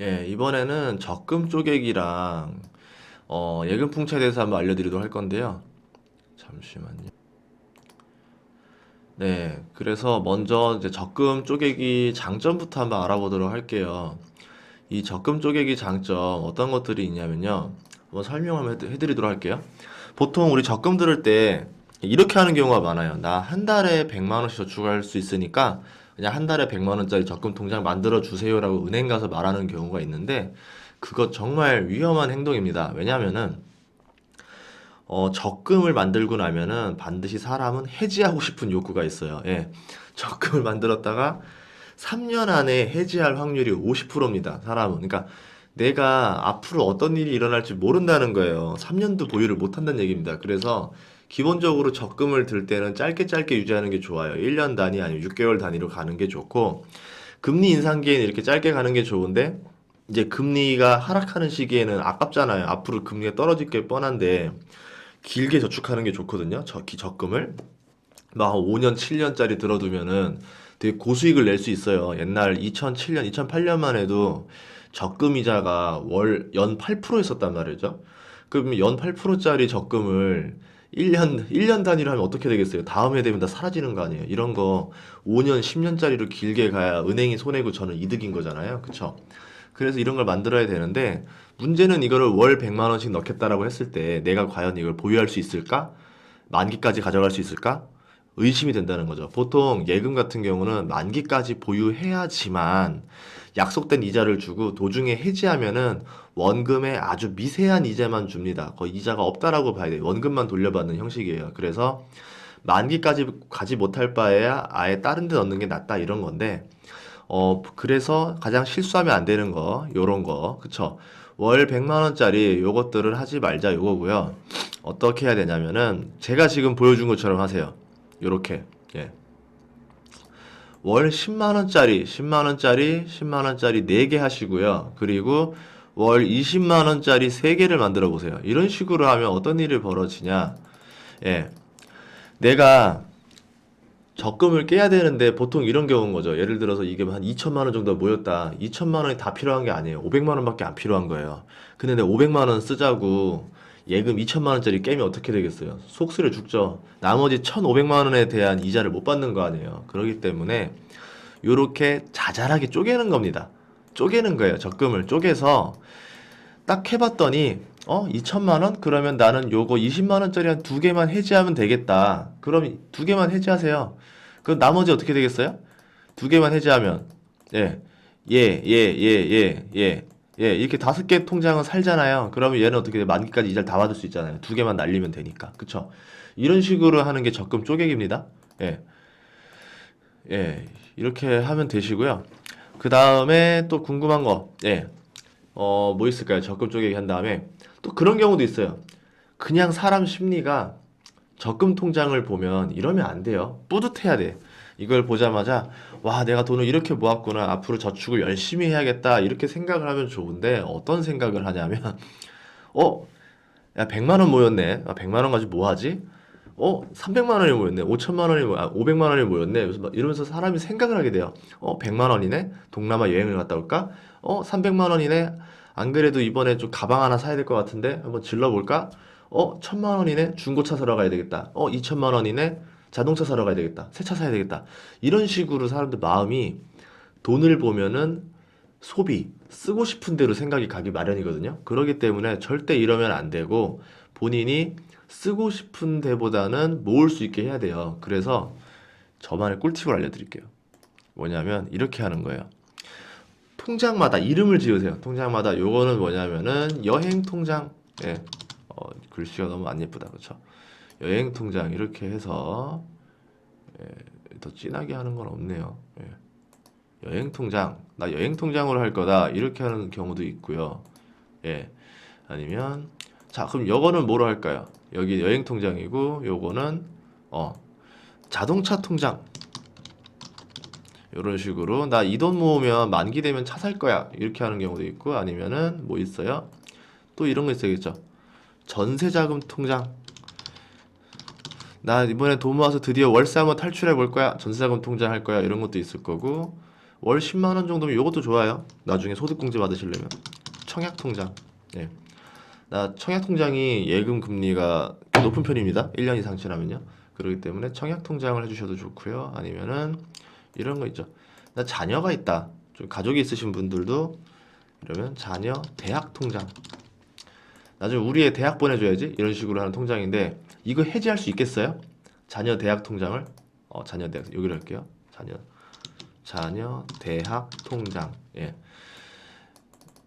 예, 이번에는 적금 쪼개기랑 어, 예금 풍차에 대해서 한번 알려드리도록 할 건데요. 잠시만요. 네, 그래서 먼저 이제 적금 쪼개기 장점부터 한번 알아보도록 할게요. 이 적금 쪼개기 장점 어떤 것들이 있냐면요. 한번 설명 한번 해드- 해드리도록 할게요. 보통 우리 적금 들을 때 이렇게 하는 경우가 많아요. 나 한 달에 100만 원씩 저축할 수 있으니까 그냥 한 달에 100만 원짜리 적금 통장 만들어 주세요라고 은행 가서 말하는 경우가 있는데 그거 정말 위험한 행동입니다. 왜냐면은 어, 적금을 만들고 나면은 반드시 사람은 해지하고 싶은 욕구가 있어요. 예. 적금을 만들었다가 3년 안에 해지할 확률이 50%입니다. 사람은. 그러니까 내가 앞으로 어떤 일이 일어날지 모른다는 거예요. 3년도 보유를 못 한다는 얘기입니다. 그래서 기본적으로 적금을 들 때는 짧게 짧게 유지하는 게 좋아요. 1년 단위 아니면 6개월 단위로 가는 게 좋고 금리 인상기에는 이렇게 짧게 가는 게 좋은데 이제 금리가 하락하는 시기에는 아깝잖아요. 앞으로 금리가 떨어질 게 뻔한데 길게 저축하는 게 좋거든요. 저, 기- 적금을. 막 5년, 7년짜리 들어두면은 되게 고수익을 낼 수 있어요. 옛날 2007년, 2008년만 해도 적금 이자가 월, 연 8%였었단 말이죠. 그럼 연 8%짜리 적금을 1년, 1년 단위로 하면 어떻게 되겠어요? 다음 해 되면 다 사라지는 거 아니에요? 이런 거 5년, 10년짜리로 길게 가야 은행이 손해고 저는 이득인 거잖아요. 그쵸? 그래서 이런 걸 만들어야 되는데 문제는 이거를 월 100만 원씩 넣겠다라고 했을 때 내가 과연 이걸 보유할 수 있을까? 만기까지 가져갈 수 있을까? 의심이 된다는 거죠. 보통 예금 같은 경우는 만기까지 보유해야지만 약속된 이자를 주고 도중에 해지하면은 원금에 아주 미세한 이자만 줍니다. 거의 이자가 없다라고 봐야 돼요. 원금만 돌려받는 형식이에요. 그래서 만기까지 가지 못할 바에야 아예 다른 데 넣는 게 낫다 이런 건데 어 그래서 가장 실수하면 안 되는 거 요런 거 그쵸 월 100만 원짜리 요것들을 하지 말자 요거고요 어떻게 해야 되냐면은 제가 지금 보여준 것처럼 하세요 요렇게 예. 월 10만 원짜리 10만 원짜리 10만 원짜리 4개 하시고요 그리고 월 20만 원짜리 3개를 만들어 보세요 이런 식으로 하면 어떤 일이 벌어지냐 예 내가 적금을 깨야 되는데 보통 이런 경우인 거죠. 예를 들어서 이게 한 2천만 원 정도 모였다. 2천만 원이 다 필요한 게 아니에요. 500만 원밖에 안 필요한 거예요. 근데 내가 500만 원 쓰자고 예금 2천만 원짜리 깨면 어떻게 되겠어요? 속쓰려 죽죠. 나머지 1,500만 원에 대한 이자를 못 받는 거 아니에요. 그렇기 때문에 요렇게 자잘하게 쪼개는 겁니다. 쪼개는 거예요. 적금을 쪼개서 딱 해봤더니 어 2천만 원? 그러면 나는 요거 20만 원짜리 한 두 개만 해지하면 되겠다. 그럼 두 개만 해지하세요. 그럼 나머지 어떻게 되겠어요? 두 개만 해지하면 예, 예, 예, 예, 예, 예, 예 이렇게 다섯 개 통장은 살잖아요. 그러면 얘는 어떻게 돼? 만기까지 이자를 다 받을 수 있잖아요. 두 개만 날리면 되니까, 그쵸? 이런 식으로 하는 게 적금 쪼개기입니다. 예, 예, 이렇게 하면 되시고요. 그 다음에 또 궁금한 거, 예. 어, 뭐 있을까요? 적금 쪼개기 한 다음에 또 그런 경우도 있어요. 그냥 사람 심리가 적금 통장을 보면 이러면 안 돼요. 뿌듯해야 돼. 이걸 보자마자 와, 내가 돈을 이렇게 모았구나. 앞으로 저축을 열심히 해야겠다. 이렇게 생각을 하면 좋은데 어떤 생각을 하냐면 어, 야, 100만 원 모였네. 아, 100만 원 가지고 뭐 하지? 어, 300만 원이 모였네. 5천만 원이 모, 아, 500만 원이 모였네. 그래서 막 이러면서 사람이 생각을 하게 돼요. 어, 100만 원이네. 동남아 여행을 갔다 올까? 어, 300만 원이네. 안 그래도 이번에 좀 가방 하나 사야 될 것 같은데 한번 질러볼까? 어, 1000만 원이네. 중고차 사러 가야 되겠다. 어, 2000만 원이네. 자동차 사러 가야 되겠다. 새 차 사야 되겠다. 이런 식으로 사람들 마음이 돈을 보면은 소비, 쓰고 싶은 대로 생각이 가기 마련이거든요. 그렇기 때문에 절대 이러면 안 되고 본인이 쓰고 싶은 데보다는 모을 수 있게 해야 돼요. 그래서 저만의 꿀팁을 알려드릴게요. 뭐냐면 이렇게 하는 거예요. 통장마다 이름을 지으세요. 통장마다 요거는 뭐냐면은 여행 통장. 예. 어, 글씨가 너무 안 예쁘다. 그렇죠? 여행 통장 이렇게 해서 예, 더 진하게 하는 건 없네요. 예. 여행 통장. 나 여행 통장으로 할 거다. 이렇게 하는 경우도 있고요. 예. 아니면 자, 그럼 요거는 뭐로 할까요? 여기 여행 통장이고 요거는 어 자동차 통장. 이런 식으로 나 이 돈 모으면 만기 되면 차 살 거야 이렇게 하는 경우도 있고 아니면은 뭐 있어요 또 이런 거 있어야겠죠 전세자금 통장 나 이번에 돈 모아서 드디어 월세 한번 탈출해 볼 거야 전세자금 통장 할 거야 이런 것도 있을 거고 월 10만 원 정도면 이것도 좋아요. 나중에 소득공제 받으시려면 청약 통장. 예. 나 청약 통장이 예금 금리가 높은 편입니다. 1년 이상 지나면요. 그렇기 때문에 청약 통장을 해 주셔도 좋고요. 아니면은 이런 거 있죠. 나 자녀가 있다. 좀 가족이 있으신 분들도 이러면 자녀 대학 통장. 나중에 우리 애 대학 보내줘야지 이런 식으로 하는 통장인데 이거 해지할 수 있겠어요? 자녀 대학 통장을 어 자녀 대학 여기로 할게요. 자녀 자녀 대학 통장. 예.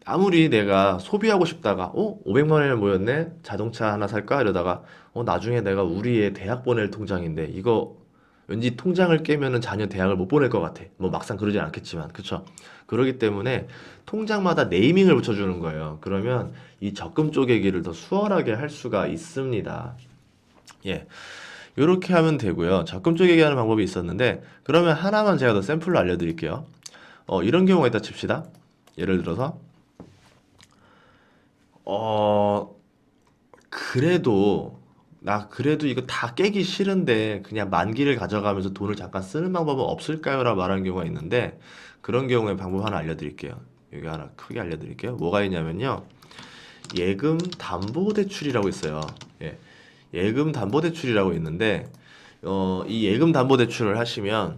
아무리 내가 소비하고 싶다가 어 500만 원이 모였네 자동차 하나 살까 이러다가 어 나중에 내가 우리 애 대학 보낼 통장인데 이거 왠지 통장을 깨면은 자녀 대학을 못 보낼 것 같아. 뭐 막상 그러진 않겠지만, 그쵸? 그러기 때문에 통장마다 네이밍을 붙여주는 거예요. 그러면 이 적금 쪼개기를 더 수월하게 할 수가 있습니다. 예. 요렇게 하면 되고요. 적금 쪼개기 하는 방법이 있었는데, 그러면 하나만 제가 더 샘플로 알려드릴게요. 어, 이런 경우가 있다 칩시다. 예를 들어서, 어, 그래도 나 그래도 이거 다 깨기 싫은데 그냥 만기를 가져가면서 돈을 잠깐 쓰는 방법은 없을까요? 라고 말하는 경우가 있는데 그런 경우에 방법 하나 알려드릴게요. 여기 하나 크게 알려드릴게요. 뭐가 있냐면요. 예금 담보 대출이라고 있어요. 예. 예금 담보 대출이라고 있는데 어, 이 예금 담보 대출을 하시면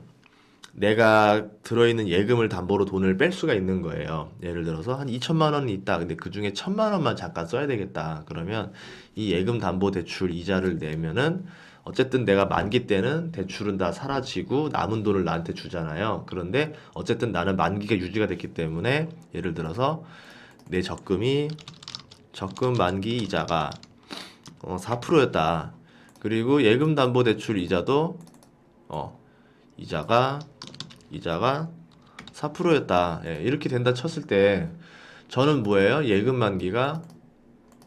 내가 들어있는 예금을 담보로 돈을 뺄 수가 있는 거예요. 예를 들어서 한 2천만 원이 있다. 근데 그 중에 1천만 원만 잠깐 써야 되겠다. 그러면 이 예금 담보 대출 이자를 내면은 어쨌든 내가 만기 때는 대출은 다 사라지고 남은 돈을 나한테 주잖아요. 그런데 어쨌든 나는 만기가 유지가 됐기 때문에 예를 들어서 내 적금이 적금 만기 이자가 어, 4%였다. 그리고 예금 담보 대출 이자도 어, 이자가 이자가 4%였다. 예, 이렇게 된다 쳤을 때 저는 뭐예요? 예금 만기가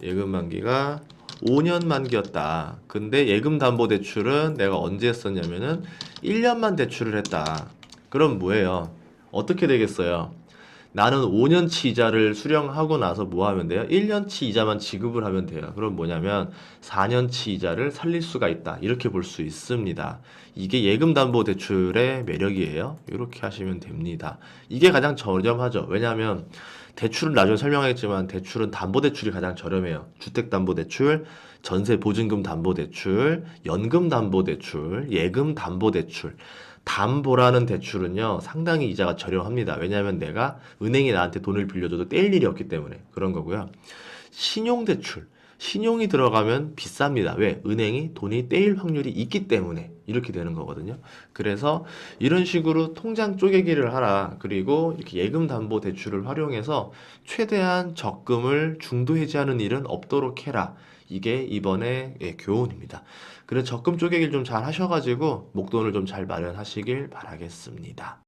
예금 만기가 5년 만기였다. 근데 예금 담보 대출은 내가 언제 했었냐면은 1년만 대출을 했다. 그럼 뭐예요? 어떻게 되겠어요? 나는 5년치 이자를 수령하고 나서 뭐 하면 돼요? 1년치 이자만 지급을 하면 돼요. 그럼 뭐냐면 4년치 이자를 살릴 수가 있다. 이렇게 볼 수 있습니다. 이게 예금 담보 대출의 매력이에요. 이렇게 하시면 됩니다. 이게 가장 저렴하죠. 왜냐하면 대출은 나중에 설명하겠지만 대출은 담보 대출이 가장 저렴해요. 주택 담보 대출, 전세 보증금 담보 대출, 연금 담보 대출, 예금 담보 대출. 담보라는 대출은요, 상당히 이자가 저렴합니다. 왜냐하면 내가 은행이 나한테 돈을 빌려줘도 떼일 일이 없기 때문에 그런 거고요. 신용대출. 신용이 들어가면 비쌉니다. 왜? 은행이 돈이 떼일 확률이 있기 때문에 이렇게 되는 거거든요. 그래서 이런 식으로 통장 쪼개기를 하라. 그리고 이렇게 예금 담보 대출을 활용해서 최대한 적금을 중도 해지하는 일은 없도록 해라. 이게 이번에 예, 교훈입니다. 그래서 적금 쪼개기를 좀 잘 하셔가지고 목돈을 좀 잘 마련하시길 바라겠습니다.